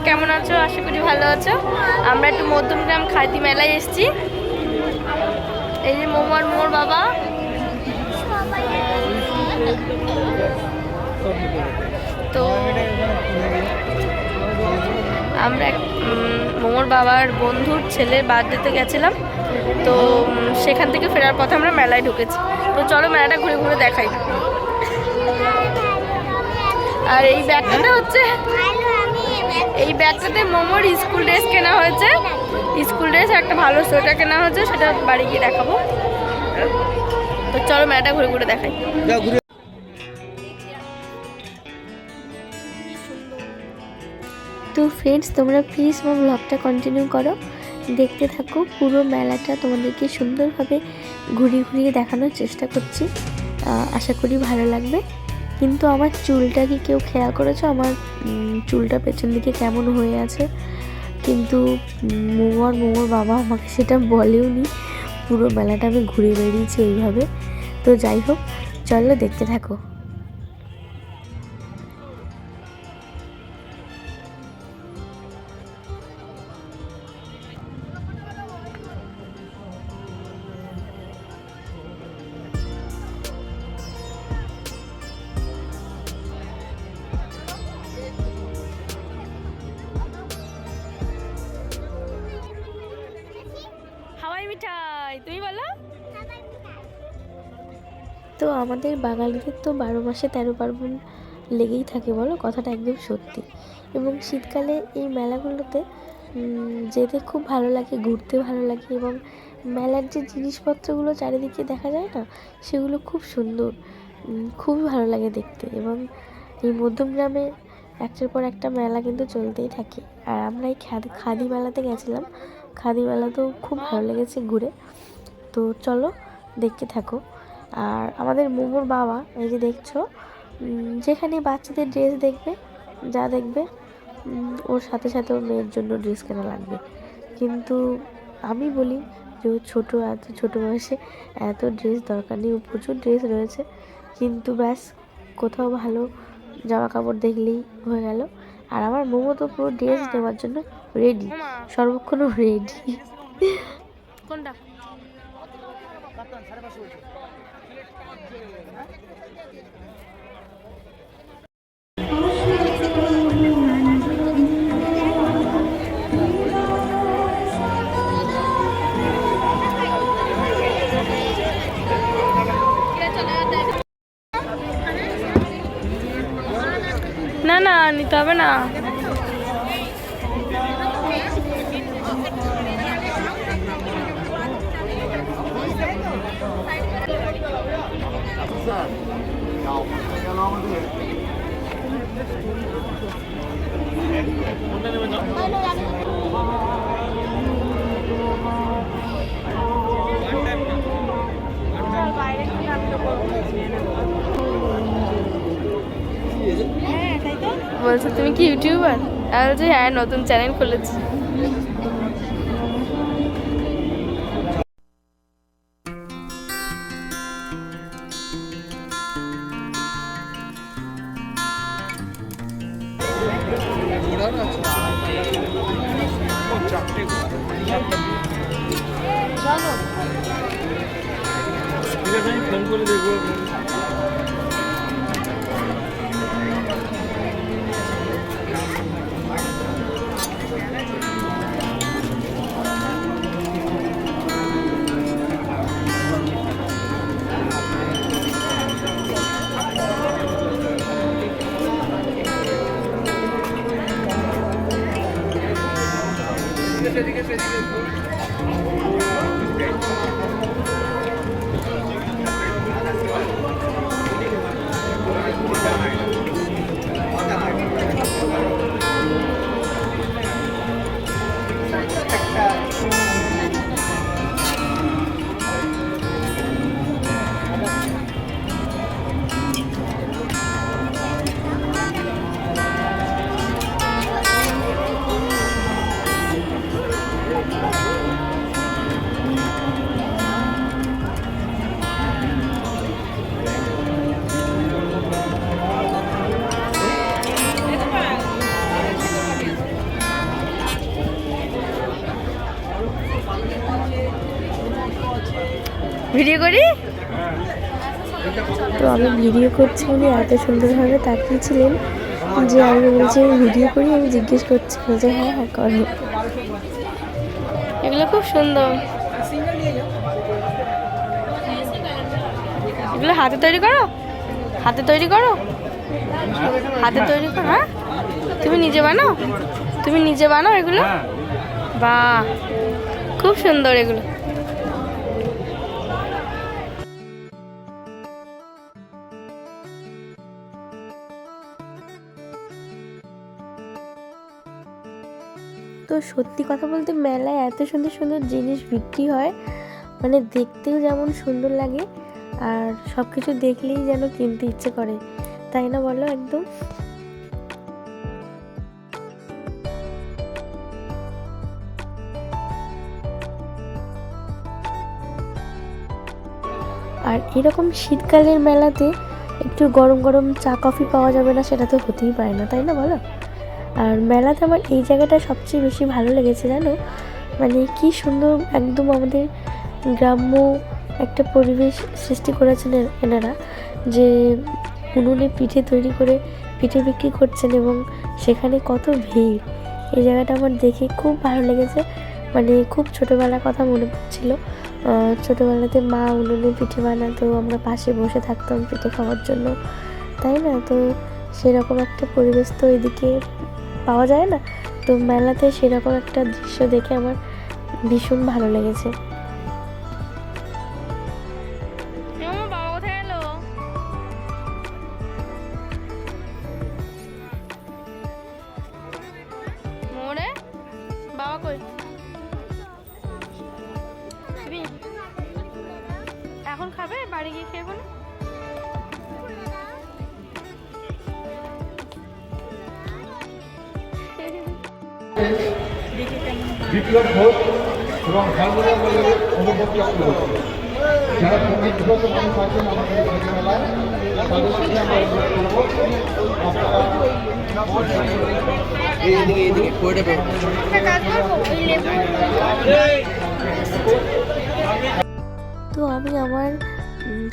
সবাই কেমন আছো? আশা করি ভালো আছো। আমরা একটু মধ্যমগ্রাম খাদি মেলায় এসেছি। এই যে মোমোর মোর বাবা। তো আমরা মোমোর বাবার বন্ধুর ছেলের বার্থডেতে গেছিলাম। তো সেখান থেকে ফেরার পথে আমরা মেলায় ঢুকেছি। তো চলো মেলাটা ঘুরে ঘুরে দেখাই। আর এই ব্যাগটাতে হচ্ছে এই ব্যাগটাতে মোমোর স্কুল ড্রেস কেনা হয়েছে। স্কুল ড্রেস একটা ভালো সোয়েটার কেনা হয়েছে সেটা বাড়ি গিয়ে দেখাবো। তো চলো মেলাটা ঘুরে ঘুরে দেখাই। তো ফ্রেন্ডস তোমরা প্লিজ আমার ব্লগটা কন্টিনিউ করো। দেখতে থাকো পুরো মেলাটা তোমাদেরকে সুন্দরভাবে ঘুরিয়ে ঘুরিয়ে দেখানোর চেষ্টা করছি। আহ, আশা করি ভালো লাগবে। কিন্তু আমার চুলটা কি কেউ খেয়াল করেছ? আমার চুলটা পেছন দিকে কেমন হয়ে আছে? কিন্তু মোমোর মোমোর বাবা আমাকে সেটা বলেও নি পুরো মেলাটা আমি ঘুরে বেরিয়েছি এইভাবে। তো যাই হোক, চলো দেখতে থাকো। তো আমাদের বাঙালিদের তো বারো মাসে তেরো পার্বণ লেগেই থাকে, বলো? কথাটা একদম সত্যি। এবং শীতকালে এই মেলাগুলোতে যেতে খুব ভালো লাগে, ঘুরতে ভালো লাগে এবং মেলার যে জিনিসপত্রগুলো চারিদিকে দেখা যায় না, সেগুলো খুব সুন্দর খুবই ভালো লাগে দেখতে। এবং এই মধ্যমগ্রামে একটার পর একটা মেলা কিন্তু চলতেই থাকে। আর আমরা এই খাদি খাদি মেলাতে গেছিলাম। খাদি মেলাতেও খুব ভালো লেগেছে ঘুরে। তো চলো, দেখতে থাকো। আর আমাদের মোমোর বাবা এই যে দেখছ যেখানে বাচ্চাদের ড্রেস দেখবে যা দেখবে ওর সাথে সাথে ওর মেয়ের জন্য ড্রেস কেনা লাগবে। কিন্তু আমি বলি যে ও ছোটো এত ছোটো বয়সে এত ড্রেস দরকার নেই ওর প্রচুর ড্রেস রয়েছে। কিন্তু ব্যাস কোথাও ভালো জামা কাপড় দেখলেই হয়ে গেল। আর আমার মোমো তো পুরো ড্রেস নেওয়ার জন্য রেডি মামা। সর্বক্ষণ রেডি কোনটা? না না নিতে হবে না বলছো তুমি কি ইউটিউবার? আমি বলছি হ্যাঁ নতুন চ্যানেল খুলেছি। ফোন করে দেখব? ভিডিও করি? তো আমি ভিডিও করছি উনি এত সুন্দরভাবে তাকিয়েছিলেন যে আমি বলছি আমি ভিডিও করি আমি জিজ্ঞেস করছি। যে হ্যাঁ হ্যাঁ করো। এগুলো খুব সুন্দর। এগুলো হাতে তৈরি করো? হাতে তৈরি করো? হাতে তৈরি করো হ্যাঁ? তুমি নিজে বানাও? তুমি নিজে বানাও এগুলো? হ্যাঁ। বাহ! খুব সুন্দর এগুলো। সত্যি কথা বলতে মেলায় এত সুন্দর সুন্দর জিনিস বিক্রি হয়। মানে দেখতেও যেমন সুন্দর লাগে, আর সব কিছু দেখলেই যেন কিনতে ইচ্ছে করে। তাই না বলো একদম? আর এরকম শীতকালের মেলাতে একটু গরম গরম চা, কফি পাওয়া যাবে না, সেটা তো হতেই পারে না, তাই না বলো? আর মেলাতে আমার এই জায়গাটা সবচেয়ে বেশি ভালো লেগেছে জানো? মানে কি সুন্দর একদম আমাদের গ্রাম্য একটা পরিবেশ সৃষ্টি করেছেন এনারা, যে উনুনে পিঠে তৈরি করে পিঠে বিক্রি করছেন এবং সেখানে কত ভিড়। এই জায়গাটা আমার দেখে খুব ভালো লেগেছে। মানে খুব ছোটোবেলার কথা মনে পড়ছিল। ছোটোবেলাতে মা উনুনে পিঠে বানাতো, আমরা পাশে বসে থাকতাম পিঠে খাওয়ার জন্য। তাই না? তো সেরকম একটা পরিবেশ তো এদিকে পাওয়া যায় না? তো মেলাতে সেরকম একটা দৃশ্য দেখে আমার ভীষণ ভালো লেগেছে। বিপ্লব ঘোষ এবং হারমোনিয়াম বাজারের অনুভব চক্র যারা সংগীত মানুষ আছেন আমাদের তো আমি আমার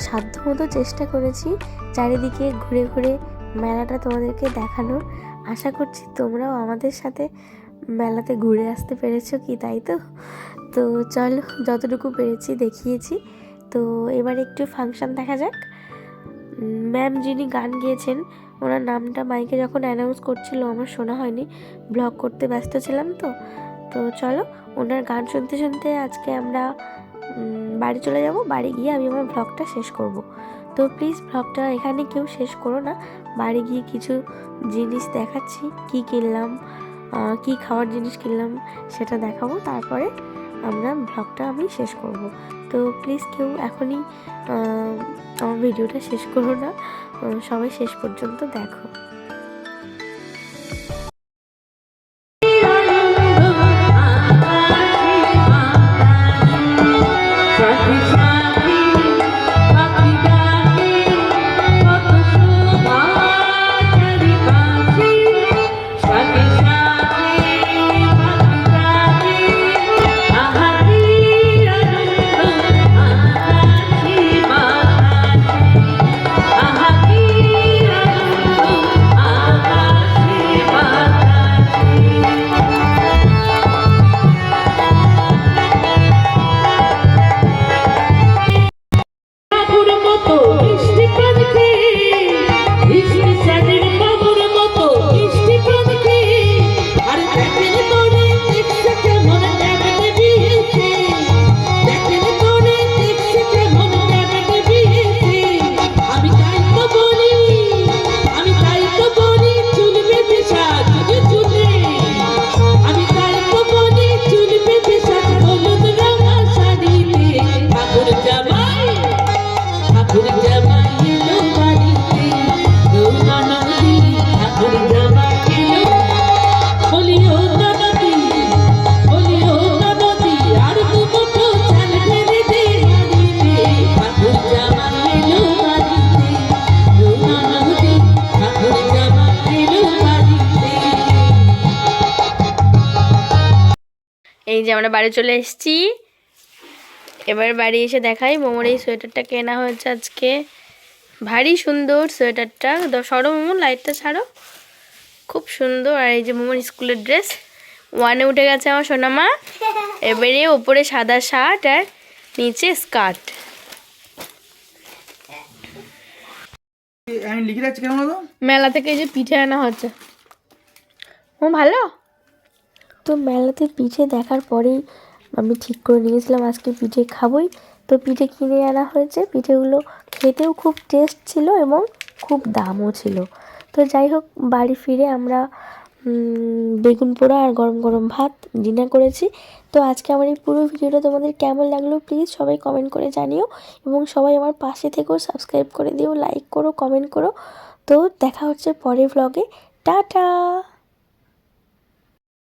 সাধ্যমতো চেষ্টা করেছি চারিদিকে ঘুরে ঘুরে মেলাটা তোমাদেরকে দেখানোর। আশা করছি তোমরাও আমাদের সাথে মেলাতে ঘুরে আসতে পেরেছ কি, তাই তো? তো চলো, যতটুকু পেরেছি দেখিয়েছি। তো এবার একটু ফাংশন দেখা যাক। ম্যাম যিনি গান গেয়েছেন, ওনার নামটা মাইকে যখন অ্যানাউন্স করছিল, আমার শোনা হয়নি। ব্লগ করতে ব্যস্ত ছিলাম তো। তো চলো, ওনার গান শুনতে শুনতে আজকে আমরা বাড়ি চলে যাব। বাড়ি গিয়ে আমি আমার ব্লগটা শেষ করব। তো প্লিজ ব্লগটা এখানে কেউ শেষ করো না। বাড়ি গিয়ে কিছু জিনিস দেখাচ্ছি, কি কিনলাম কি খাওয়ার জিনিস কিনলাম সেটা দেখাবো। তারপরে আমরা ব্লগটা আমি শেষ করব। তো প্লিজ কেউ এখনই আমার ভিডিওটা শেষ করো না। সবাই শেষ পর্যন্ত দেখো। এই যে আমরা বাড়ি চলে এসেছি। এবার বাড়ি এসে দেখাই মোমোর এই সোয়েটারটা কেনা হয়েছে আজকে। ভারী সুন্দর সোয়েটারটা। সরো মোমো লাইটটা ছাড়ো। খুব সুন্দর। আর এই যে মোমোর স্কুলের ড্রেস ওয়ানে উঠে গেছে আমার সোনামা। এবারে ওপরে সাদা শার্ট আর নিচে স্কার্ট। আমি লিখে রাখছি কেমন মেলা থেকে এই যে পিঠে আনা হচ্ছে। ও ভালো? তো মেলাতে পিঠে দেখার পরেই আমি ঠিক করে নিয়েছিলাম আজকে পিঠে খাবোই। তো পিঠে কিনে আনা হয়েছে। পিঠেগুলো খেতেও খুব টেস্ট ছিল এবং খুব দামও ছিল। তো যাই হোক, বাড়ি ফিরে আমরা বেগুন পোড়া আর গরম গরম ভাত ডিনার করেছি। তো আজকে আমার এই পুরো ভিডিওটা তোমাদের কেমন লাগল প্লিজ সবাই কমেন্ট করে জানিও এবং সবাই আমার পাশে থেকেও সাবস্ক্রাইব করে দিও লাইক করো কমেন্ট করো। তো দেখা হচ্ছে পরের ভ্লগে টাটা!